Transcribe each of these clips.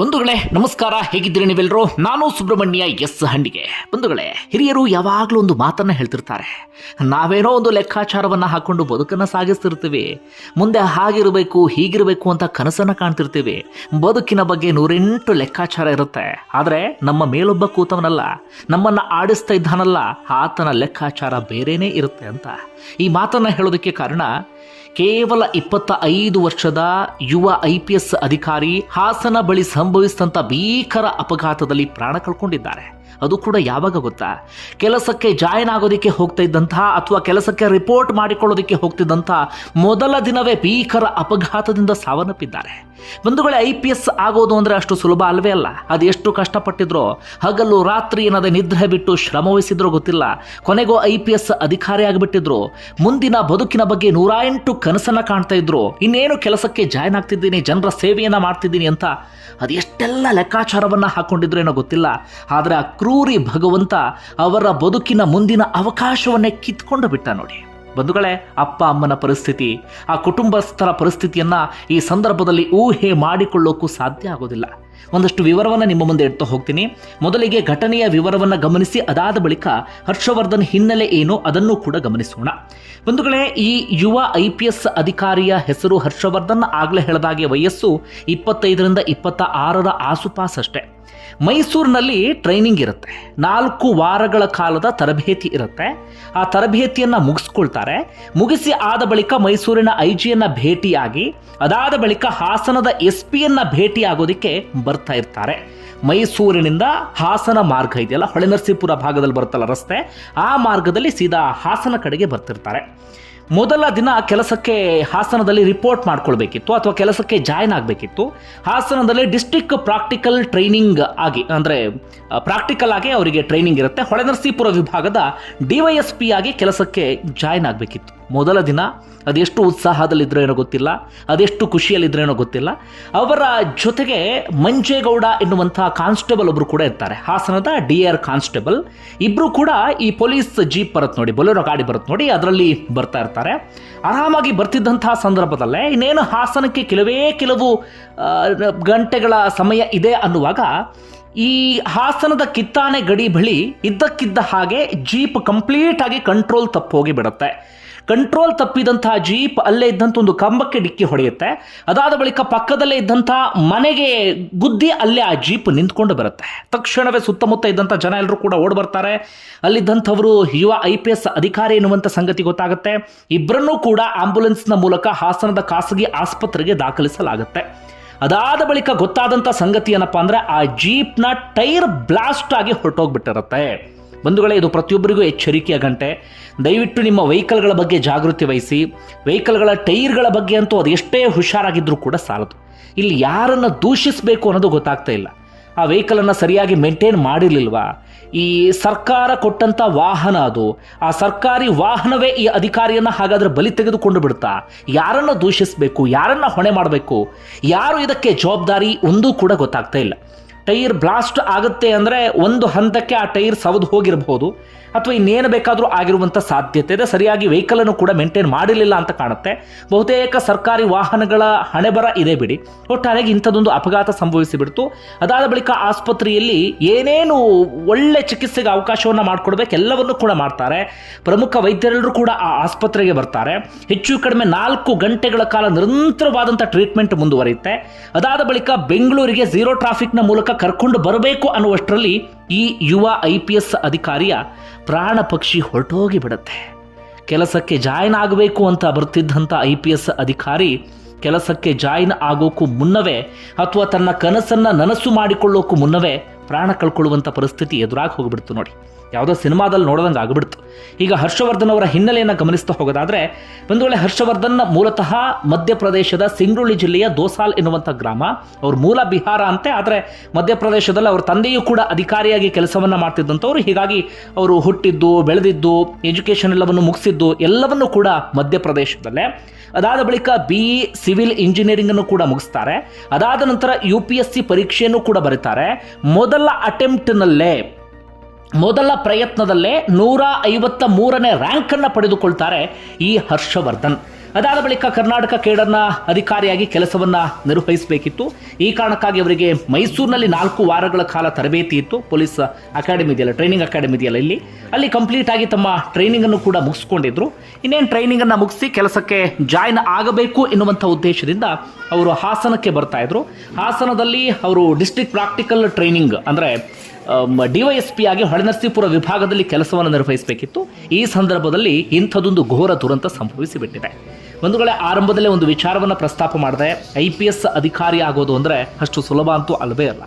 ಬಂಧುಗಳೇ, ನಮಸ್ಕಾರ. ಹೇಗಿದ್ದೀರಿ ನೀವೆಲ್ಲರೂ ನಾನು ಸುಬ್ರಹ್ಮಣ್ಯ ಎಸ್ ಹಂಡಿಗೆ ಬಂಧುಗಳೇ, ಹಿರಿಯರು ಯಾವಾಗಲೂ ಒಂದು ಮಾತನ್ನ ಹೇಳ್ತಿರ್ತಾರೆ. ನಾವೇನೋ ಒಂದು ಲೆಕ್ಕಾಚಾರವನ್ನ ಹಾಕೊಂಡು ಬದುಕನ್ನ ಸಾಗಿಸ್ತಿರ್ತೀವಿ. ಮುಂದೆ ಹಾಗಿರಬೇಕು, ಹೀಗಿರಬೇಕು ಅಂತ ಕನಸನ್ನ ಕಾಣ್ತಿರ್ತೀವಿ. ಬದುಕಿನ ಬಗ್ಗೆ ನೂರೆಂಟು ಲೆಕ್ಕಾಚಾರ ಇರುತ್ತೆ. ಆದರೆ ನಮ್ಮ ಮೇಲೊಬ್ಬ ಕೂತವನಲ್ಲ, ನಮ್ಮನ್ನ ಆಡಿಸ್ತಾ ಇದ್ದಾನಲ್ಲ, ಆತನ ಲೆಕ್ಕಾಚಾರ ಬೇರೆನೇ ಇರುತ್ತೆ ಅಂತ. ಈ ಮಾತನ್ನ ಹೇಳೋದಕ್ಕೆ ಕಾರಣ, ಕೇವಲ ಇಪ್ಪತ್ತ ಐದು ವರ್ಷದ ಯುವ ಐ ಪಿ ಎಸ್ ಅಧಿಕಾರಿ ಹಾಸನ ಬಳಿ ಸಂಭವಿಸಿದಂಥ ಭೀಕರ ಅಪಘಾತದಲ್ಲಿ ಪ್ರಾಣ ಕಳ್ಕೊಂಡಿದ್ದಾರೆ. ಅದು ಕೂಡ ಯಾವಾಗ ಗೊತ್ತಾ? ಕೆಲಸಕ್ಕೆ ಜಾಯಿನ್ ಆಗೋದಕ್ಕೆ ಹೋಗ್ತಾ ಇದ್ದಂತಹ ಅಥವಾ ಕೆಲಸಕ್ಕೆ ರಿಪೋರ್ಟ್ ಮಾಡಿಕೊಳ್ಳೋದಕ್ಕೆ ಹೋಗ್ತಿದ್ದಂತಹ ಮೊದಲ ದಿನವೇ ಭೀಕರ ಅಪಘಾತದಿಂದ ಸಾವನ್ನಪ್ಪಿದ್ದಾರೆ. ಬಂಧುಗಳೇ, ಐ ಪಿ ಎಸ್ ಆಗೋದು ಅಂದರೆ ಅಷ್ಟು ಸುಲಭ ಅಲ್ವೇ ಅಲ್ಲ? ಅದು ಎಷ್ಟು ಕಷ್ಟಪಟ್ಟಿದ್ರೋ, ಹಗಲು ರಾತ್ರಿ ಏನದೇ ನಿದ್ರೆ ಬಿಟ್ಟು ಶ್ರಮವಹಿಸಿದ್ರೋ ಗೊತ್ತಿಲ್ಲ. ಕೊನೆಗೂ ಐ ಪಿ ಎಸ್ ಅಧಿಕಾರಿ ಆಗಿಬಿಟ್ಟಿದ್ರು. ಮುಂದಿನ ಬದುಕಿನ ಬಗ್ಗೆ ನೂರ ಎಂಟು ಕನಸನ್ನ ಕಾಣ್ತಾ ಇದ್ರು. ಇನ್ನೇನು ಕೆಲಸಕ್ಕೆ ಜಾಯ್ನ್ ಆಗ್ತಿದ್ದೀನಿ, ಜನರ ಸೇವೆಯನ್ನ ಮಾಡ್ತಿದ್ದೀನಿ ಅಂತ ಅದು ಎಷ್ಟೆಲ್ಲ ಲೆಕ್ಕಾಚಾರವನ್ನ ಹಾಕೊಂಡಿದ್ರು ಏನೋ ಗೊತ್ತಿಲ್ಲ. ಆದರೆ ಕ್ರೂರಿ ಭಗವಂತ ಅವರ ಬದುಕಿನ ಮುಂದಿನ ಅವಕಾಶವನ್ನೇ ಕಿತ್ಕೊಂಡು ಬಿಟ್ಟ ನೋಡಿ. ಬಂಧುಗಳೇ, ಅಪ್ಪ ಅಮ್ಮನ ಪರಿಸ್ಥಿತಿ, ಆ ಕುಟುಂಬಸ್ಥರ ಪರಿಸ್ಥಿತಿಯನ್ನು ಈ ಸಂದರ್ಭದಲ್ಲಿ ಊಹೆ ಮಾಡಿಕೊಳ್ಳೋಕ್ಕೂ ಸಾಧ್ಯ ಆಗೋದಿಲ್ಲ. ಒಂದಷ್ಟು ವಿವರವನ್ನು ನಿಮ್ಮ ಮುಂದೆ ಇಡ್ತಾ ಹೋಗ್ತೀನಿ. ಮೊದಲಿಗೆ ಘಟನೆಯ ವಿವರವನ್ನು ಗಮನಿಸಿ, ಅದಾದ ಬಳಿಕ ಹರ್ಷವರ್ಧನ್ ಹಿನ್ನೆಲೆ ಏನು ಅದನ್ನು ಕೂಡ ಗಮನಿಸೋಣ. ಬಂಧುಗಳೇ, ಈ ಯುವ ಐ ಅಧಿಕಾರಿಯ ಹೆಸರು ಹರ್ಷವರ್ಧನ್ ಆಗಲೇ ಹೇಳದಾಗೆ ವಯಸ್ಸು ಇಪ್ಪತ್ತೈದರಿಂದ ಇಪ್ಪತ್ತ ಆರರ ಆಸುಪಾಸಷ್ಟೇ. ಮೈಸೂರಿನಲ್ಲಿ ಟ್ರೈನಿಂಗ್ ಇರುತ್ತೆ. ನಾಲ್ಕು ವಾರಗಳ ಕಾಲದ ತರಬೇತಿ ಇರುತ್ತೆ. ಆ ತರಬೇತಿಯನ್ನು ಮುಗಿಸ್ಕೊಳ್ತಾರೆ. ಮುಗಿಸಿ ಆದ ಬಳಿಕ ಮೈಸೂರಿನ ಐ ಜಿಯನ್ನು ಭೇಟಿಯಾಗಿ, ಅದಾದ ಬಳಿಕ ಹಾಸನದ ಎಸ್ ಪಿಯನ್ನು ಭೇಟಿಯಾಗೋದಕ್ಕೆ ಬರ್ತಾ ಇರ್ತಾರೆ. ಮೈಸೂರಿನಿಂದ ಹಾಸನ ಮಾರ್ಗ ಇದೆಯಲ್ಲ ಹೊಳೆನರಸೀಪುರ ಭಾಗದಲ್ಲಿ ಬರುತ್ತಲ್ಲ ರಸ್ತೆ, ಆ ಮಾರ್ಗದಲ್ಲಿ ಸೀದಾ ಹಾಸನ ಕಡೆಗೆ ಬರ್ತಿರ್ತಾರೆ. ಮೊದಲ ದಿನ ಕೆಲಸಕ್ಕೆ ಹಾಸನದಲ್ಲಿ ರಿಪೋರ್ಟ್ ಮಾಡ್ಕೊಳ್ಬೇಕಿತ್ತು ಅಥವಾ ಕೆಲಸಕ್ಕೆ ಜಾಯ್ನ್ ಆಗಬೇಕಿತ್ತು. ಹಾಸನದಲ್ಲಿ ಡಿಸ್ಟಿಕ್ ಪ್ರಾಕ್ಟಿಕಲ್ ಟ್ರೈನಿಂಗ್ ಆಗಿ, ಅಂದರೆ ಪ್ರಾಕ್ಟಿಕಲ್ ಆಗಿ ಅವರಿಗೆ ಟ್ರೈನಿಂಗ್ ಇರುತ್ತೆ. ಹೊಳೆನರಸೀಪುರ ವಿಭಾಗದ ಡಿವೈಎಸ್ ಪಿ ಆಗಿ ಕೆಲಸಕ್ಕೆ ಜಾಯ್ನ್ ಆಗಬೇಕಿತ್ತು. ಮೊದಲ ದಿನ ಅದೆಷ್ಟು ಉತ್ಸಾಹದಲ್ಲಿದ್ದರೆ ಏನೋ ಗೊತ್ತಿಲ್ಲ ಅದೆಷ್ಟು ಖುಷಿಯಲ್ಲಿದ್ರೋ ಏನೋ ಗೊತ್ತಿಲ್ಲ. ಅವರ ಜೊತೆಗೆ ಮಂಜೇಗೌಡ ಎನ್ನುವಂತಹ ಕಾನ್ಸ್ಟೇಬಲ್ ಒಬ್ಬರು ಕೂಡ ಇರ್ತಾರೆ. ಹಾಸನದ ಡಿ ಆರ್ ಕಾನ್ಸ್ಟೇಬಲ್. ಇಬ್ಬರು ಕೂಡ ಈ ಪೊಲೀಸ್ ಜೀಪ್ ಬರುತ್ತೆ ನೋಡಿ, ಬೊಲೆರೋ ಗಾಡಿ ಬರುತ್ತೆ ನೋಡಿ, ಅದರಲ್ಲಿ ಬರ್ತಾ ಇರ್ತಾರೆ. ಆರಾಮಾಗಿ ಬರ್ತಿದ್ದಂತಹ ಸಂದರ್ಭದಲ್ಲೇ ಇನ್ನೇನು ಹಾಸನಕ್ಕೆ ಕೆಲವೇ ಕೆಲವು ಗಂಟೆಗಳ ಸಮಯ ಇದೆ ಅನ್ನುವಾಗ ಈ ಹಾಸನದ ಕಿತ್ತಾನೆ ಗಡಿ ಬಳಿ ಇದ್ದಕ್ಕಿದ್ದ ಹಾಗೆ ಜೀಪ್ ಕಂಪ್ಲೀಟ್ ಆಗಿ ಕಂಟ್ರೋಲ್ ತಪ್ಪೋಗಿ ಬಿಡುತ್ತೆ. ಕಂಟ್ರೋಲ್ ತಪ್ಪಿದಂತಹ ಜೀಪ್ ಅಲ್ಲೇ ಇದ್ದಂಥ ಒಂದು ಕಂಬಕ್ಕೆ ಡಿಕ್ಕಿ ಹೊಡೆಯುತ್ತೆ. ಅದಾದ ಬಳಿಕ ಪಕ್ಕದಲ್ಲೇ ಇದ್ದಂಥ ಮನೆಗೆ ಗುದ್ದಿ ಅಲ್ಲೇ ಆ ಜೀಪ್ ನಿಂತ್ಕೊಂಡು ಬರುತ್ತೆ. ತಕ್ಷಣವೇ ಸುತ್ತಮುತ್ತ ಇದ್ದಂಥ ಜನ ಎಲ್ಲರೂ ಕೂಡ ಓಡ್ ಬರ್ತಾರೆ. ಅಲ್ಲಿದ್ದಂಥವರು ಯುವ ಐ ಪಿ ಎಸ್ ಅಧಿಕಾರಿ ಎನ್ನುವಂಥ ಸಂಗತಿ ಗೊತ್ತಾಗುತ್ತೆ. ಇಬ್ಬರನ್ನೂ ಕೂಡ ಆಂಬ್ಯುಲೆನ್ಸ್ನ ಮೂಲಕ ಹಾಸನದ ಖಾಸಗಿ ಆಸ್ಪತ್ರೆಗೆ ದಾಖಲಿಸಲಾಗುತ್ತೆ. ಅದಾದ ಬಳಿಕ ಗೊತ್ತಾದಂಥ ಸಂಗತಿ ಏನಪ್ಪಾ ಅಂದ್ರೆ ಆ ಜೀಪ್ನ ಟೈರ್ ಬ್ಲಾಸ್ಟ್ ಆಗಿ ಹೊರಟೋಗ್ಬಿಟ್ಟಿರುತ್ತೆ. ಬಂಧುಗಳೇ, ಇದು ಪ್ರತಿಯೊಬ್ಬರಿಗೂ ಎಚ್ಚರಿಕೆಯ ಗಂಟೆ. ದಯವಿಟ್ಟು ನಿಮ್ಮ ವೆಹಿಕಲ್ಗಳ ಬಗ್ಗೆ ಜಾಗೃತಿ ವಹಿಸಿ. ವೆಹಿಕಲ್ಗಳ ಟೈರ್ಗಳ ಬಗ್ಗೆ ಅಂತೂ ಅದು ಎಷ್ಟೇ ಹುಷಾರಾಗಿದ್ದರೂ ಕೂಡ ಸಾಲದು. ಇಲ್ಲಿ ಯಾರನ್ನು ದೂಷಿಸಬೇಕು ಅನ್ನೋದು ಗೊತ್ತಾಗ್ತಾ ಇಲ್ಲ. ಆ ವೆಹಿಕಲನ್ನು ಸರಿಯಾಗಿ ಮೇಂಟೈನ್ ಮಾಡಿರಲಿಲ್ವಾ? ಈ ಸರ್ಕಾರ ಕೊಟ್ಟಂಥ ವಾಹನ ಅದು. ಆ ಸರ್ಕಾರಿ ವಾಹನವೇ ಈ ಅಧಿಕಾರಿಯನ್ನು ಹಾಗಾದರೆ ಬಲಿ ತೆಗೆದುಕೊಂಡು ಬಿಡ್ತಾ? ಯಾರನ್ನು ದೂಷಿಸಬೇಕು? ಯಾರನ್ನು ಹೊಣೆ ಮಾಡಬೇಕು? ಯಾರು ಇದಕ್ಕೆ ಜವಾಬ್ದಾರಿ? ಒಂದೂ ಕೂಡ ಗೊತ್ತಾಗ್ತಾ ಇಲ್ಲ. ಟೈರ್ ಬ್ಲಾಸ್ಟ್ ಆಗುತ್ತೆ ಅಂದರೆ ಒಂದು ಹಂತಕ್ಕೆ ಆ ಟೈರ್ ಸವದು ಹೋಗಿರಬಹುದು. ಅಥವಾ ಇನ್ನೇನು ಬೇಕಾದರೂ ಆಗಿರುವಂಥ ಸಾಧ್ಯತೆ ಇದೆ. ಸರಿಯಾಗಿ ವೆಹಿಕಲನ್ನು ಕೂಡ ಮೇಂಟೈನ್ ಮಾಡಿರಲಿಲ್ಲ ಅಂತ ಕಾಣುತ್ತೆ. ಬಹುತೇಕ ಸರ್ಕಾರಿ ವಾಹನಗಳ ಹಣೆಬರ ಇದೆ ಬಿಡಿ. ಒಟ್ಟಾರೆಗೆ ಇಂಥದ್ದೊಂದು ಅಪಘಾತ ಸಂಭವಿಸಿಬಿಡ್ತು ಅದಾದ ಬಳಿಕ ಆಸ್ಪತ್ರೆಯಲ್ಲಿ ಏನೇನು ಒಳ್ಳೆ ಚಿಕಿತ್ಸೆಗೆ ಅವಕಾಶವನ್ನು ಮಾಡಿಕೊಡ್ಬೇಕು ಎಲ್ಲವನ್ನೂ ಕೂಡ ಮಾಡ್ತಾರೆ. ಪ್ರಮುಖ ವೈದ್ಯರೆಲ್ಲರೂ ಕೂಡ ಆ ಆಸ್ಪತ್ರೆಗೆ ಬರ್ತಾರೆ. ಹೆಚ್ಚು ಕಡಿಮೆ ನಾಲ್ಕು ಗಂಟೆಗಳ ಕಾಲ ನಿರಂತರವಾದಂಥ ಟ್ರೀಟ್ಮೆಂಟ್ ಮುಂದುವರಿಯುತ್ತೆ. ಅದಾದ ಬಳಿಕ ಬೆಂಗಳೂರಿಗೆ ಝೀರೋ ಟ್ರಾಫಿಕ್ನ ಮೂಲಕ ಕರ್ಕೊಂಡು ಬರಬೇಕು ಅನ್ನುವಷ್ಟರಲ್ಲಿ ಈ ಯುವ ಐ ಪಿ ಎಸ್ ಅಧಿಕಾರಿಯ ಪ್ರಾಣ ಪಕ್ಷಿ ಹೊರಟೋಗಿ ಬಿಡುತ್ತೆ. ಕೆಲಸಕ್ಕೆ ಜಾಯಿನ್ ಆಗಬೇಕು ಅಂತ ಬರ್ತಿದ್ದಂಥ ಐ ಪಿ ಎಸ್ ಅಧಿಕಾರಿ ಕೆಲಸಕ್ಕೆ ಜಾಯಿನ್ ಆಗೋಕ್ಕೂ ಮುನ್ನವೇ ಅಥವಾ ತನ್ನ ಕನಸನ್ನು ನನಸು ಮಾಡಿಕೊಳ್ಳೋಕ್ಕೂ ಮುನ್ನವೇ ಪ್ರಾಣ ಕಳ್ಕೊಳ್ಳುವಂಥ ಪರಿಸ್ಥಿತಿ ಎದುರಾಗಿ ಹೋಗಿಬಿಡ್ತು ನೋಡಿ. ಯಾವುದೋ ಸಿನಿಮಾದಲ್ಲಿ ನೋಡೋದಂಗೆ ಆಗ್ಬಿಡ್ತು. ಈಗ ಹರ್ಷವರ್ಧನ್ ಅವರ ಹಿನ್ನೆಲೆಯನ್ನು ಗಮನಿಸ್ತಾ ಹೋಗೋದಾದ್ರೆ, ಒಂದು ವೇಳೆ ಹರ್ಷವರ್ಧನ್ ಮೂಲತಃ ಮಧ್ಯಪ್ರದೇಶದ ಸಿಂಗ್ರುಳಿ ಜಿಲ್ಲೆಯ ದೋಸಾಲ್ ಎನ್ನುವಂಥ ಗ್ರಾಮ, ಅವ್ರ ಮೂಲ ಬಿಹಾರ ಅಂತೆ, ಆದರೆ ಮಧ್ಯಪ್ರದೇಶದಲ್ಲಿ ಅವ್ರ ತಂದೆಯೂ ಕೂಡ ಅಧಿಕಾರಿಯಾಗಿ ಕೆಲಸವನ್ನು ಮಾಡ್ತಿದ್ದಂಥವ್ರು. ಹೀಗಾಗಿ ಅವರು ಹುಟ್ಟಿದ್ದು, ಬೆಳೆದಿದ್ದು, ಎಜುಕೇಷನ್ ಎಲ್ಲವನ್ನು ಮುಗಿಸಿದ್ದು ಎಲ್ಲವನ್ನೂ ಕೂಡ ಮಧ್ಯಪ್ರದೇಶದಲ್ಲೇ. ಅದಾದ ಬಳಿಕ ಬಿ ಇ ಸಿವಿಲ್ ಇಂಜಿನಿಯರಿಂಗ್ ಅನ್ನು ಕೂಡ ಮುಗಿಸ್ತಾರೆ. ಅದಾದ ನಂತರ ಯು ಪಿ ಎಸ್ ಸಿ ಪರೀಕ್ಷೆಯನ್ನು ಕೂಡ ಬರೀತಾರೆ. ಮೊದಲ ಅಟೆಂಪ್ಟ್ನಲ್ಲೇ ಮೊದಲ ಪ್ರಯತ್ನದಲ್ಲೇ ನೂರ ಐವತ್ತ ಮೂರನೇ ರ್ಯಾಂಕನ್ನು ಪಡೆದುಕೊಳ್ತಾರೆ ಈ ಹರ್ಷವರ್ಧನ್. ಅದಾದ ಬಳಿಕ ಕರ್ನಾಟಕ ಕೇಡರ್ನ ಅಧಿಕಾರಿಯಾಗಿ ಕೆಲಸವನ್ನು ನಿರ್ವಹಿಸಬೇಕಿತ್ತು. ಈ ಕಾರಣಕ್ಕಾಗಿ ಅವರಿಗೆ ಮೈಸೂರಿನಲ್ಲಿ ನಾಲ್ಕು ವಾರಗಳ ಕಾಲ ತರಬೇತಿ ಇತ್ತು. ಪೊಲೀಸ್ ಅಕಾಡೆಮಿ ಇದೆಯಲ್ಲ, ಟ್ರೈನಿಂಗ್ ಅಕಾಡೆಮಿ ಇದೆಯಲ್ಲ ಇಲ್ಲಿ. ಅಲ್ಲಿ ಕಂಪ್ಲೀಟ್ ಆಗಿ ತಮ್ಮ ಟ್ರೈನಿಂಗನ್ನು ಕೂಡ ಮುಗಿಸ್ಕೊಂಡಿದ್ರು. ಇನ್ನೇನು ಟ್ರೈನಿಂಗನ್ನು ಮುಗಿಸಿ ಕೆಲಸಕ್ಕೆ ಜಾಯ್ನ್ ಆಗಬೇಕು ಎನ್ನುವಂಥ ಉದ್ದೇಶದಿಂದ ಅವರು ಹಾಸನಕ್ಕೆ ಬರ್ತಾ ಇದ್ರು. ಹಾಸನದಲ್ಲಿ ಅವರು ಡಿಸ್ಟ್ರಿಕ್ಟ್ ಪ್ರಾಕ್ಟಿಕಲ್ ಟ್ರೈನಿಂಗ್ ಅಂದರೆ ಡಿವೈಎಸ್ಪಿ ಆಗಿ ಹೊಳೆನರಸೀಪುರ ವಿಭಾಗದಲ್ಲಿ ಕೆಲಸವನ್ನು ನಿರ್ವಹಿಸಬೇಕಿತ್ತು. ಈ ಸಂದರ್ಭದಲ್ಲಿ ಇಂಥದೊಂದು ಘೋರ ದುರಂತ ಸಂಭವಿಸಿಬಿಟ್ಟಿದೆ. ಬಂಧುಗಳೇ, ಆರಂಭದಲ್ಲೇ ಒಂದು ವಿಚಾರವನ್ನು ಪ್ರಸ್ತಾಪ ಮಾಡಿದೆ. ಐ ಪಿ ಎಸ್ ಅಧಿಕಾರಿ ಆಗೋದು ಅಂದರೆ ಅಷ್ಟು ಸುಲಭ ಅಂತೂ ಅಲ್ಲವೇ ಅಲ್ಲ.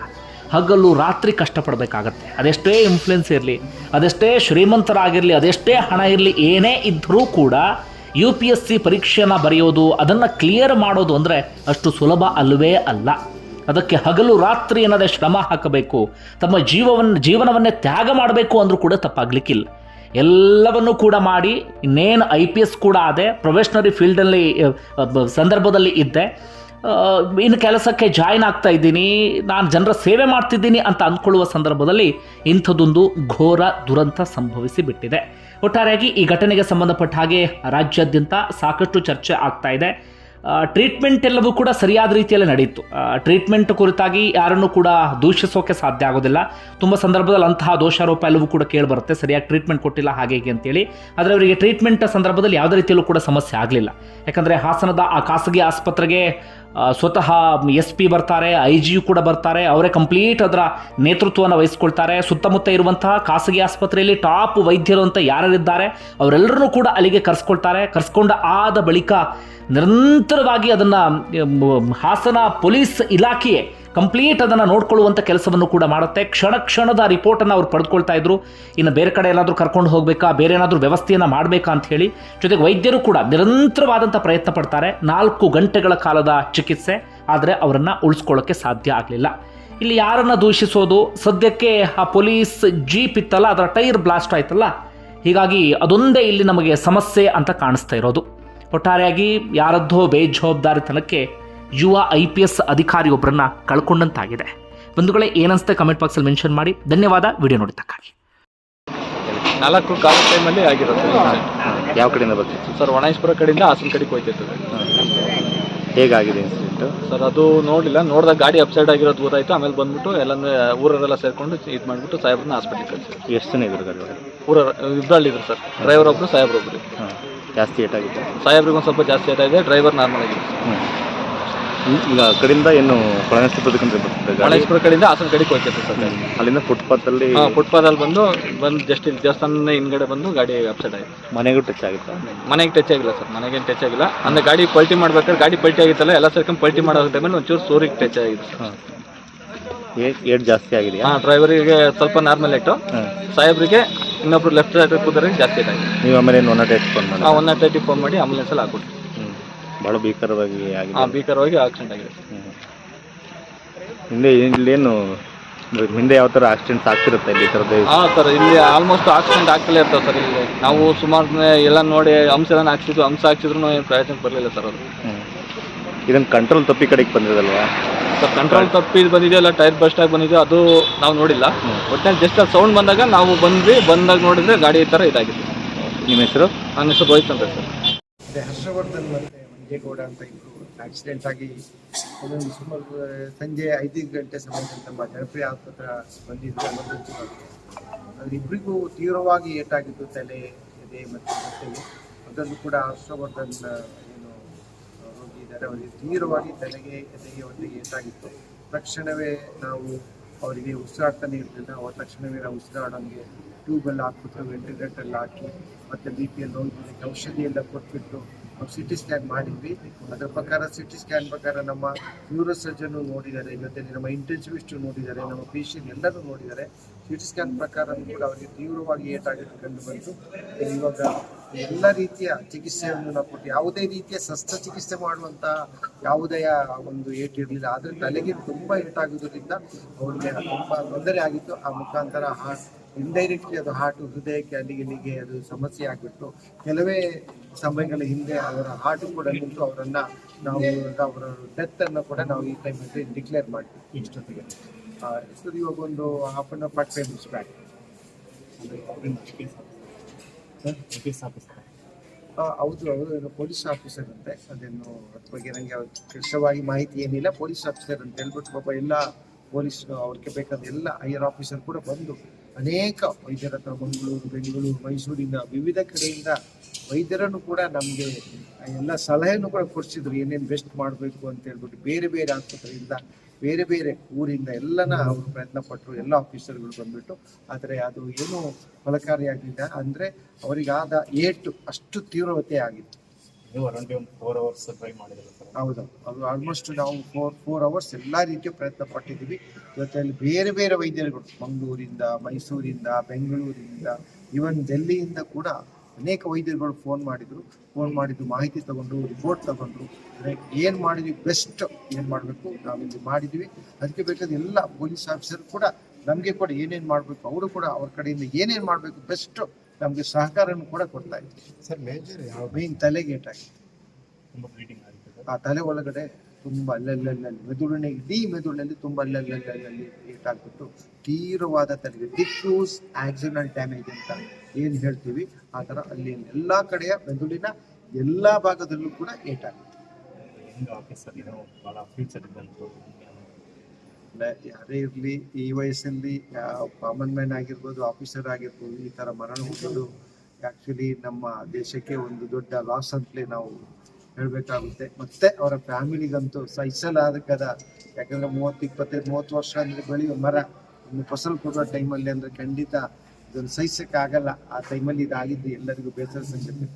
ಹಗಲು ರಾತ್ರಿ ಕಷ್ಟಪಡಬೇಕಾಗತ್ತೆ. ಅದೆಷ್ಟೇ ಇನ್ಫ್ಲುಯೆನ್ಸ್ ಇರಲಿ, ಅದೆಷ್ಟೇ ಶ್ರೀಮಂತರಾಗಿರಲಿ, ಅದೆಷ್ಟೇ ಹಣ ಇರಲಿ, ಏನೇ ಇದ್ದರೂ ಕೂಡ ಯು ಪಿ ಎಸ್ ಸಿ ಪರೀಕ್ಷೆಯನ್ನು ಬರೆಯೋದು, ಅದನ್ನು ಕ್ಲಿಯರ್ ಮಾಡೋದು ಅಂದರೆ ಅಷ್ಟು ಸುಲಭ ಅಲ್ಲವೇ ಅಲ್ಲ. ಅದಕ್ಕೆ ಹಗಲು ರಾತ್ರಿ ಏನಾದರೆ ಶ್ರಮ ಹಾಕಬೇಕು. ತಮ್ಮ ಜೀವವನ್ನು, ಜೀವನವನ್ನೇ ತ್ಯಾಗ ಮಾಡಬೇಕು ಅಂದರೂ ಕೂಡ ತಪ್ಪಾಗ್ಲಿಕ್ಕಿಲ್ಲ. ಎಲ್ಲವನ್ನೂ ಕೂಡ ಮಾಡಿ, ಇನ್ನೇನು ಐ ಪಿ ಎಸ್ ಕೂಡ ಆದೆ ಪ್ರೊಫೆಷ್ನರಿ ಫೀಲ್ಡಲ್ಲಿ ಸಂದರ್ಭದಲ್ಲಿ ಇದ್ದೆ. ಇನ್ನು ಕೆಲಸಕ್ಕೆ ಜಾಯ್ನ್ ಆಗ್ತಾ ಇದ್ದೀನಿ, ನಾನು ಜನರ ಸೇವೆ ಮಾಡ್ತಿದ್ದೀನಿ ಅಂತ ಅಂದ್ಕೊಳ್ಳುವ ಸಂದರ್ಭದಲ್ಲಿ ಇಂಥದ್ದೊಂದು ಘೋರ ದುರಂತ ಸಂಭವಿಸಿ ಬಿಟ್ಟಿದೆ. ಒಟ್ಟಾರೆಯಾಗಿ ಈ ಘಟನೆಗೆ ಸಂಬಂಧಪಟ್ಟ ಹಾಗೆ ರಾಜ್ಯಾದ್ಯಂತ ಸಾಕಷ್ಟು ಚರ್ಚೆ ಆಗ್ತಾ ಇದೆ. ಟ್ರೀಟ್ಮೆಂಟ್ ಎಲ್ಲವೂ ಕೂಡ ಸರಿಯಾದ ರೀತಿಯಲ್ಲಿ ನಡೆಯಿತು ಟ್ರೀಟ್ಮೆಂಟ್ ಕುರಿತಾಗಿ ಯಾರನ್ನು ಕೂಡ ದೂಷಿಸೋಕೆ ಸಾಧ್ಯ ಆಗೋದಿಲ್ಲ. ತುಂಬ ಸಂದರ್ಭದಲ್ಲಿ ಅಂತಹ ದೋಷಾರೋಪ ಎಲ್ಲವೂ ಕೂಡ ಕೇಳಿಬರುತ್ತೆ. ಸರಿಯಾಗಿ ಟ್ರೀಟ್ಮೆಂಟ್ ಕೊಟ್ಟಿಲ್ಲ ಹಾಗೆ ಹೀಗೆ ಅಂತೇಳಿ. ಆದರೆ ಅವರಿಗೆ ಟ್ರೀಟ್ಮೆಂಟ್ ಸಂದರ್ಭದಲ್ಲಿ ಯಾವುದೇ ರೀತಿಯಲ್ಲೂ ಕೂಡ ಸಮಸ್ಯೆ ಆಗಲಿಲ್ಲ. ಯಾಕಂದರೆ ಹಾಸನದ ಆ ಖಾಸಗಿ ಆಸ್ಪತ್ರೆಗೆ ಸ್ವತಃ ಎಸ್ ಪಿ ಬರ್ತಾರೆ ಐ ಜಿ ಯು ಕೂಡ ಬರ್ತಾರೆ, ಅವರೇ ಕಂಪ್ಲೀಟ್ ಅದರ ನೇತೃತ್ವವನ್ನು ವಹಿಸ್ಕೊಳ್ತಾರೆ. ಸುತ್ತಮುತ್ತ ಇರುವಂತಹ ಖಾಸಗಿ ಆಸ್ಪತ್ರೆಯಲ್ಲಿ ಟಾಪ್ ವೈದ್ಯರು ಅಂತ ಯಾರಿದ್ದಾರೆ ಅವರೆಲ್ಲರನ್ನೂ ಕೂಡ ಅಲ್ಲಿಗೆ ಕರೆಸ್ಕೊಳ್ತಾರೆ. ಕರೆಸ್ಕೊಂಡ ಆದ ಬಳಿಕ ನಿರಂತರವಾಗಿ ಅದನ್ನು ಹಾಸನ ಪೊಲೀಸ್ ಇಲಾಖೆಯೇ ಕಂಪ್ಲೀಟ್ ಅದನ್ನು ನೋಡ್ಕೊಳ್ಳುವಂಥ ಕೆಲಸವನ್ನು ಕೂಡ ಮಾಡುತ್ತೆ. ಕ್ಷಣ ಕ್ಷಣದ ರಿಪೋರ್ಟನ್ನು ಅವ್ರು ಪಡೆದುಕೊಳ್ತಾ ಇದ್ರು. ಇನ್ನು ಬೇರೆ ಕಡೆ ಏನಾದರೂ ಕರ್ಕೊಂಡು ಹೋಗಬೇಕಾ? ಬೇರೆ ಏನಾದರೂ ವ್ಯವಸ್ಥೆಯನ್ನು ಮಾಡಬೇಕಾ ಅಂತ ಹೇಳಿ ಜೊತೆಗೆ ವೈದ್ಯರು ಕೂಡ ನಿರಂತರವಾದಂಥ ಪ್ರಯತ್ನ ಪಡ್ತಾರೆ. ನಾಲ್ಕು ಗಂಟೆಗಳ ಕಾಲದ ಚಿಕಿತ್ಸೆ, ಆದರೆ ಅವರನ್ನು ಉಳಿಸ್ಕೊಳ್ಳೋಕ್ಕೆ ಸಾಧ್ಯ ಆಗಲಿಲ್ಲ. ಇಲ್ಲಿ ಯಾರನ್ನು ದೂಷಿಸೋದು? ಸದ್ಯಕ್ಕೆ ಆ ಪೊಲೀಸ್ ಜೀಪ್ ಇತ್ತಲ್ಲ, ಅದರ ಟೈರ್ ಬ್ಲಾಸ್ಟ್ ಆಯ್ತಲ್ಲ? ಹೀಗಾಗಿ ಅದೊಂದೇ ಇಲ್ಲಿ ನಮಗೆ ಸಮಸ್ಯೆ ಅಂತ ಕಾಣಿಸ್ತಾ ಇರೋದು. ಒಟ್ಟಾರೆಯಾಗಿ ಯಾರದ್ದೋ ಬೇಜವಾಬ್ದಾರಿತನಕ್ಕೆ ಯುವ ಐ ಪಿ ಎಸ್ ಅಧಿಕಾರಿಯೊಬ್ಬರನ್ನ ಕಳ್ಕೊಂಡಂತಾಗಿದೆ. ಬಂಧುಗಳೇ ಏನನ್ಸುತ್ತೆ ಕಮೆಂಟ್ ಬಾಕ್ಸಲ್ಲಿ ಮೆನ್ಷನ್ ಮಾಡಿ. ಧನ್ಯವಾದ. ವಿಡಿಯೋ ನೋಡಿದ್ದಕ್ಕಾಗಿ. ನಾಲ್ಕು ಕಾಲು ಟೈಮಲ್ಲಿ ಆಗಿರುತ್ತೆ. ಯಾವ ಕಡೆಯಿಂದ ಬರ್ತಿತ್ತು? ಸರ್ ಒಣೇಶ್ವರ ಕಡೆಯಿಂದ ಹಾಸನ ಕಡೆಗೆ ಹೋಯ್ತಿರ್ತದೆ ಹೇಗಾಗಿದೆ ಇನ್ಸಿಡೆಂಟ್ ಸರ್ ಅದು ನೋಡಿಲ್ಲ ನೋಡಿದಾಗ ಗಾಡಿ ಅಪ್ಸೈಡ್ ಆಗಿರೋದು ಗೊತ್ತಾಯ್ತು. ಆಮೇಲೆ ಬಂದ್ಬಿಟ್ಟು ಎಲ್ಲಂದ್ರೆ ಊರರೆಲ್ಲ ಸೇರ್ಕೊಂಡು ಇದು ಮಾಡಿಬಿಟ್ಟು ಸಾಹೇಬ್ರನ್ನ ಹಾಸ್ಪಿಟ್ಲಿಗೆ ಕಳಿಸಿ ಎಷ್ಟು ಜನ ಇದ್ರು ಗಾಡಿ ಊರ ಇಬ್ಬರಲ್ಲಿದ್ರು ಸರ್. ಡ್ರೈವರ್ ಒಬ್ಬರು ಸಾಹೇಬ್ರೊಬ್ರು ಹಾಂ. ಜಾಸ್ತಿ ಏಟಾಗಿದೆ ಸಾಹೇಬ್ರಿಗೆ ಒಂದು ಸ್ವಲ್ಪ ಜಾಸ್ತಿ ಏಟಾಗಿದೆ ಡ್ರೈವರ್ ನಾರ್ಮಲ್ ಆಗಿದೆ ಹ್ಞೂ ಈಗ ಆ ಕಡೆಯಿಂದ ಏನು ಕೊಳನಸ್ತಿಪ್ಪದಕ್ಕಂತ ಬರ್ತಿದೆ ಗಾಡಿ? ಒಣಾಯಿಸ್ಪುರ ಕಡೆಯಿಂದ ಹಾಸನ ಕಡೆಗೆ ಹೋಗ್ತೈತೆ ಸರ್ ಅಲ್ಲಿಂದ ಫುಟ್ಪಾತಲ್ಲಿ ಹಾಂ ಅಲ್ಲಿ ಬಂದು ಬಂದು ಜಸ್ಟ್ ಇಲ್ಲಿ ದೇವಸ್ಥಾನ ಹಿಂದ್ಗಡೆ ಬಂದು ಗಾಡಿ ಅಪ್ಸೈಡ್ ಆಯ್ತು. ಮನೆಗೂ ಟಚ್ ಆಗುತ್ತಾ? ಮನೆಗೆ ಟಚ್ ಆಗಿಲ್ಲ ಸರ್ ಮನೆಗೇನು ಟಚ್ ಆಗಿಲ್ಲ. ಅಂದ್ರೆ ಗಾಡಿ ಪಲ್ಟಿ ಮಾಡ್ಬೇಕಾದ್ರೆ ಗಾಡಿ ಪಲ್ಟಿ ಆಗಿತ್ತಲ್ಲ ಎಲ್ಲ ಸೇರ್ಕೊಂಡು ಪಲ್ಟಿ ಮಾಡೋ ಟೈಮಲ್ಲಿ ಒಂಚೂರು ಸೂರಿಗೆ ಟಚ್ ಆಗಿದೆ ಸರ್. ಹಾಂ. ಏಟ್ ಜಾಸ್ತಿ ಆಗಿದೆಯಾ? ಹಾಂ ಡ್ರೈವರಿಗೆ ಸ್ವಲ್ಪ ನಾರ್ಮಲ್ ಇಟ್ಟು ಸಾಹೇಬ್ರಿಗೆ ಇನ್ನೊಬ್ರು ಲೆಫ್ಟ್ ಸೈಡ್ ಕೂದರಿಗೆ ಜಾಸ್ತಿ ಆಗಿದೆ. ನೀವು ಆಮೇಲೆ ಏನು ಒನ್ ನಾಟ್ ಏಟ್ ಫೋನ್ ಮಾಡಿ? ಹಾಂ ಒನ್ ನಾಟ್ ಏಯ್ಟಿ ಫೋನ್ ಮಾಡಿ ಆಂಬುಲೆನ್ಸಲ್ಲಿ ಹ್ಞೂ ಭಾಳ ಭೀಕರವಾಗಿ ಆಗಿದೆ. ಹಾಂ ಭೀಕರವಾಗಿ ಆಕ್ಸಿಡೆಂಟ್ ಆಗಿದೆ. ಹಿಂದೆ ಇಲ್ಲೇನು ಹಿಂದೆ ಯಾವ ಥರ ಆಕ್ಸಿಡೆಂಟ್ಸ್ ಆಗ್ತಿರುತ್ತೆ ಇಲ್ಲಿ ಈ ಥರದ್ದು ಹಾಂ ಸರ್ ಇಲ್ಲಿ ಆಲ್ಮೋಸ್ಟ್ ಆಕ್ಸಿಡೆಂಟ್ ಆಗ್ತಲೇ ಇರ್ತಾವೆ ಸರ್ ಇಲ್ಲಿ. ನಾವು ಸುಮಾರು ಎಲ್ಲ ನೋಡಿ ಹಂಸ ಎಲ್ಲ ಹಾಕ್ಸಿದ್ರು ಹಂಸ ಹಾಕ್ಸಿದ್ರು ಏನು ಪ್ರಯತ್ನ ಬರಲಿಲ್ಲ ಸರ್ ಅದು. ಇದನ್ನ ಕಂಟ್ರೋಲ್ ತಪ್ಪಿ ಕಡೆಗೆ ಬಂದಿದಲ್ವಾ? ಸರ್ ಕಂಟ್ರೋಲ್ ತಪ್ಪಿ ಬಂದಿದೆಯಲ್ಲ ಟೈರ್ ಬಸ್ಟ್ ಆಗಿ ಬಂದಿದೆ ಅದು ನಾವು ನೋಡಿಲ್ಲ. ಒಟ್ಟಿನಲ್ಲಿ ಜಸ್ಟ್ ಅದು ಸೌಂಡ್ ಬಂದಾಗ ನಾವು ಬಂದ್ವಿ ಬಂದಾಗ ನೋಡಿದ್ರೆ ಗಾಡಿ ಈ ಥರ ಇದಾಗಿದೆ. ನಿಮ್ಮ ಹೆಸರು? ನನ್ನ ಹೆಸರು ರೋಹಿತ್ ಅಂತ ಸರ್ ಹರ್ಷವರ್ಧನ್ ಹರ್ಷವರ್ಧನ್ ಮಂಜೇಗೌಡ ಅಂತ ಇಬ್ರು ಆಕ್ಸಿಡೆಂಟ್ ಆಗಿ ಸುಮಾರು ಸಂಜೆ ಐದು ಗಂಟೆ ಸಮಯದಲ್ಲಿ ನಮ್ಮ ಜನಪ್ರಿಯ ಆಸ್ಪತ್ರೆ ಬಂದಿದ್ರು ಎಮರ್ಜೆನ್ಸಿ ಅವರಿಬ್ಬರಿಗೂ ತೀವ್ರವಾಗಿ ಏಟಾಗಿದ್ದು ತಲೆ, ಎದೆ ಮತ್ತು ಮತ್ತೆ ಅದನ್ನು ಕೂಡ ಹರ್ಷವರ್ಧನ್ ಏನು ರೋಗಿ ಇದ್ದಾರೆ. ಅವರಿಗೆ ತೀವ್ರವಾಗಿ ತಲೆಗೆ, ಎದೆಗೆ ಒಂದು ಏಟಾಗಿತ್ತು. ತಕ್ಷಣವೇ ನಾವು ಅವರಿಗೆ ಉಸಿರಾಡ್ತಾನೆ ಇರಲಿಲ್ಲ ಅವರ ತಕ್ಷಣವೇ ನಾವು ಉಸಿರಾಡೋಂಗೆ ಟ್ಯೂಬೆಲ್ಲ ಹಾಕ್ಬಿಟ್ಟು ವೆಂಟಿಲೇಟರ್ ಹಾಕಿ, ಮತ್ತೆ ಬಿ ಪಿ ಎಲ್ ಔಷಧಿ ಎಲ್ಲ ಕೊಟ್ಬಿಟ್ಟು ಸಿ ಟಿ ಸ್ಕ್ಯಾನ್ ಮಾಡಿದ್ವಿ. ಅದರ ಪ್ರಕಾರ ಸಿ ಟಿ ಸ್ಕ್ಯಾನ್ ಪ್ರಕಾರ ನಮ್ಮ ನ್ಯೂರೋ ಸರ್ಜನ್ ನೋಡಿದ್ದಾರೆ. ಮತ್ತೆ ನಮ್ಮ ಇಂಟೆನ್ಸಿವಿಸ್ಟ್ ನೋಡಿದ್ದಾರೆ. ನಮ್ಮ ಪೇಷಂಟ್ ಎಲ್ಲರೂ ನೋಡಿದ್ದಾರೆ. ಸಿ ಟಿ ಸ್ಕ್ಯಾನ್ ಪ್ರಕಾರ ಕೂಡ ಅವರಿಗೆ ತೀವ್ರವಾಗಿ ಏಟಾಗಿದ್ದು ಕಂಡು ಬಂತು. ಇವಾಗ ಎಲ್ಲ ರೀತಿಯ ಚಿಕಿತ್ಸೆಯನ್ನು ನಾವು ಕೊಟ್ಟು ಯಾವುದೇ ರೀತಿಯ ಶಸ್ತ್ರಚಿಕಿತ್ಸೆ ಮಾಡುವಂತಹ ಯಾವುದೇ ಒಂದು ಏಟಿರಲಿಲ್ಲ ಆದರೆ ತಲೆಗೆ ತುಂಬಾ ಏಟಾಗುವುದರಿಂದ ಅವರಿಗೆ ತುಂಬಾ ತೊಂದರೆ ಆಗಿತ್ತು. ಆ ಮುಖಾಂತರ ಹಾರ್ಟ್ ಇಂಡೈರೆಕ್ಟ್ಲಿ ಅದು ಹಾರ್ಟ್ ಹೃದಯಕ್ಕೆ ಅಲ್ಲಿಗೆ ಇಲ್ಲಿಗೆ ಅದು ಸಮಸ್ಯೆ ಆಗಿಬಿಟ್ಟು ಕೆಲವೇ ಸಮಯಗಳ ಹಿಂದೆ ಅವರ ಹಾರ್ಟ್ ಕೂಡ ನಿಂತು ಅವರನ್ನ ನಾವು ಅವರ ಡೆತ್ ಅನ್ನು ಕೂಡ ನಾವು ಈ ಟೈಮಲ್ಲಿ ಡಿಕ್ಲೇರ್ ಮಾಡ್ತೀವಿ. ಇಷ್ಟೊತ್ತಿಗೆ. ಇಷ್ಟೊತ್ತಿಗೆ ಇವಾಗ ಒಂದು half an forty five minutes back ಹೌದು ಅವರು ಪೊಲೀಸ್ ಆಫೀಸರ್ ಅಂತೆ. ಅದೇನು ಅದ್ರ ಬಗ್ಗೆ ನನಗೆ ಕೃಷ್ಣವಾಗಿ ಮಾಹಿತಿ ಏನಿಲ್ಲ. ಪೊಲೀಸ್ ಆಫೀಸರ್ ಅಂತ ಹೇಳ್ಬಿಟ್ಟು ಪಾಪ ಎಲ್ಲ ಪೊಲೀಸ್ ಅವ್ರಿಗೆ ಬೇಕಾದ ಎಲ್ಲ ಹೈಯರ್ ಆಫೀಸರ್ ಕೂಡ ಬಂದು ಅನೇಕ ವೈದ್ಯರ ಹತ್ರ ಮಂಗಳೂರು ಬೆಂಗಳೂರು ಮೈಸೂರಿನ ವಿವಿಧ ಕಡೆಯಿಂದ ವೈದ್ಯರನ್ನು ಕೂಡ ನಮಗೆ ಎಲ್ಲ ಸಲಹೆಯನ್ನು ಕೂಡ ಕೊಡಿಸಿದ್ರು. ಏನೇನು ಬೆಸ್ಟ್ ಮಾಡಬೇಕು ಅಂತ ಹೇಳ್ಬಿಟ್ಟು ಬೇರೆ ಬೇರೆ ಆಸ್ಪತ್ರೆಯಿಂದ, ಬೇರೆ ಬೇರೆ ಊರಿಂದ ಎಲ್ಲನ ಅವರು ಪ್ರಯತ್ನ ಪಟ್ಟರು ಎಲ್ಲ ಆಫೀಸರ್ಗಳು ಬಂದ್ಬಿಟ್ಟು ಆದರೆ ಅದು ಏನು ಫಲಕಾರಿಯಾಗಿಲ್ಲ ಅಂದರೆ ಅವರಿಗಾದ ಏಟು ಅಷ್ಟು ತೀವ್ರತೆ ಆಗಿತ್ತು. ನೀವು ಟ್ರೈ ಮಾಡಿದ್ರಲ್ಲ. ಸರ್ ಹೌದು. ಅದು ಆಲ್ಮೋಸ್ಟ್ ನಾವು ಫೋರ್ ಫೋರ್ ಅವರ್ಸ್ ಎಲ್ಲ ರೀತಿಯ ಪ್ರಯತ್ನ ಪಟ್ಟಿದ್ದೀವಿ. ಜೊತೆಯಲ್ಲಿ ಬೇರೆ ಬೇರೆ ವೈದ್ಯರುಗಳು ಮಂಗಳೂರಿಂದ ಮೈಸೂರಿಂದ ಬೆಂಗಳೂರಿಂದ ಇವನ್ ಡೆಲ್ಲಿಯಿಂದ ಕೂಡ ಅನೇಕ ವೈದ್ಯರುಗಳು ಫೋನ್ ಮಾಡಿದ್ರು. ಫೋನ್ ಮಾಡಿದ್ದು ಮಾಹಿತಿ ತಗೊಂಡ್ರು ರಿಪೋರ್ಟ್ ತಗೊಂಡ್ರು. ಏನು ಮಾಡಿದ್ವಿ ಬೆಸ್ಟ್ ಏನು ಮಾಡಬೇಕು ನಾವಿಲ್ಲಿ ಮಾಡಿದ್ವಿ ಅದಕ್ಕೆ ಬೇಕಾದ ಎಲ್ಲ ಪೊಲೀಸ್ ಆಫೀಸರ್ ಕೂಡ ನಮಗೆ ಕೂಡ ಏನೇನು ಮಾಡಬೇಕು ಅವರು ಕೂಡ ಅವ್ರ ಕಡೆಯಿಂದ ಏನೇನು ಮಾಡಬೇಕು ಬೆಸ್ಟ್ ನಮಗೆ ಸಹಕಾರವನ್ನು ಕೂಡ ಕೊಡ್ತಾ ಇದ್ದೀವಿ ಸರ್ ಮೇಜರ್ ಯಾವ ಮೇನ್ ತಲೆಗೇಟಾಗಿ. ಆ ತಲೆ ಒಳಗಡೆ ತುಂಬಾ ಅಲ್ಲಲ್ಲಲ್ಲಿ ಮೆದುಳಿನ ಇಡೀ ಮೆದುಳಿನಲ್ಲಿ ತುಂಬಾ ಅಲ್ಲಲ್ಲಲ್ಲಿ ಏಟಾಗ್ಬಿಟ್ಟು ತೀವ್ರವಾದ ತಲೆಗೆ ಡಿಫ್ಯೂಸ್ ಆಕ್ಸಿಡೆಂಟ್ ಡ್ಯಾಮೇಜ್ ಅಂತ ಏನ್ ಹೇಳ್ತೀವಿ ಆ ತರ ಅಲ್ಲಿ ಎಲ್ಲಾ ಕಡೆಯ ಮೆದುಳಿನ ಎಲ್ಲಾ ಭಾಗದಲ್ಲೂ ಕೂಡ ಏಟಾಗುತ್ತೆ. ಯಾರೇ ಇರ್ಲಿ ಈ ವಯಸ್ಸಲ್ಲಿ ಕಾಮನ್ ಮ್ಯಾನ್ ಆಗಿರ್ಬೋದು ಆಫೀಸರ್ ಆಗಿರ್ಬೋದು ಈ ತರ ಮರಣ ಹೋಗೋದು ಆಕ್ಚುಲಿ ನಮ್ಮ ದೇಶಕ್ಕೆ ಒಂದು ದೊಡ್ಡ ಲಾಸ್ ಅಂತಲೇ ನಾವು ಹೇಳ್ಬೇಕಾಗುತ್ತೆ. ಮತ್ತೆ ಅವರ ಫ್ಯಾಮಿಲಿಗಂತೂ ಸಹಿಸಲಾಗದ ಯಾಕಂದ್ರೆ ಮೂವತ್ತು ಇಪ್ಪತ್ತೈದು ಮೂವತ್ತು ವರ್ಷ ಅಂದ್ರೆ ಬೆಳೆಯುವ ಮರ ಇನ್ನು ಫಸಲು ಕೊಡುವ ಟೈಮಲ್ಲಿ ಅಂದ್ರೆ ಖಂಡಿತ ಇದನ್ನು ಸಹಿಸಕ್ಕಾಗಲ್ಲ. ಆ ಟೈಮಲ್ಲಿ ಇದಾಗಿದ್ದು ಎಲ್ಲರಿಗೂ ಬೇಸರ ಸಂಗತಿ